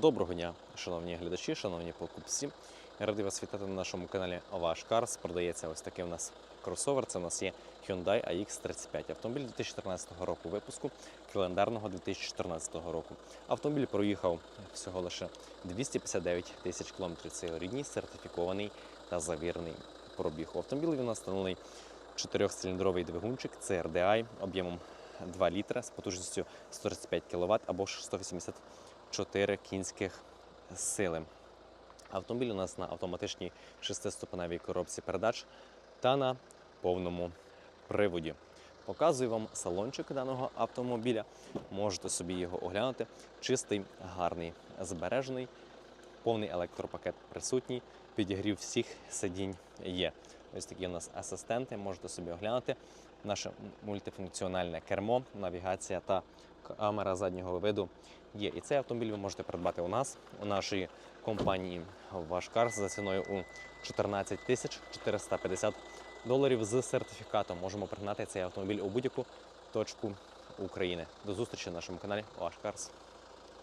Доброго дня, шановні глядачі, шановні покупці. Радий вас вітати на нашому каналі Ваш Карс. Продається ось такий у нас кросовер. Це у нас є Hyundai AX35. Автомобіль 2014 року випуску, календарного 2014 року. Автомобіль проїхав всього лише 259 тисяч кілометрів. Це його рідній, сертифікований та завірений пробіг. У автомобілі нас встановлений чотирьохциліндровий двигунчик CRDI об'ємом 2 літра з потужністю 135 кВт або ж 180 4 кінських сили. Автомобіль у нас на автоматичній шестиступеневій коробці передач та на повному приводі. Показую вам салончик даного автомобіля. Можете собі його оглянути. Чистий, гарний, збережений, повний електропакет присутній, підігрів всіх сидінь є. Ось такі у нас асистенти, можете собі оглянути. Наше мультифункціональне кермо, навігація та камера заднього виду є. І цей автомобіль ви можете придбати у нас, у нашій компанії Вашкар за ціною у 14 тисяч 450 доларів з сертифікатом. Можемо пригнати цей автомобіль у будь-яку точку України. До зустрічі на нашому каналі Вашкарс.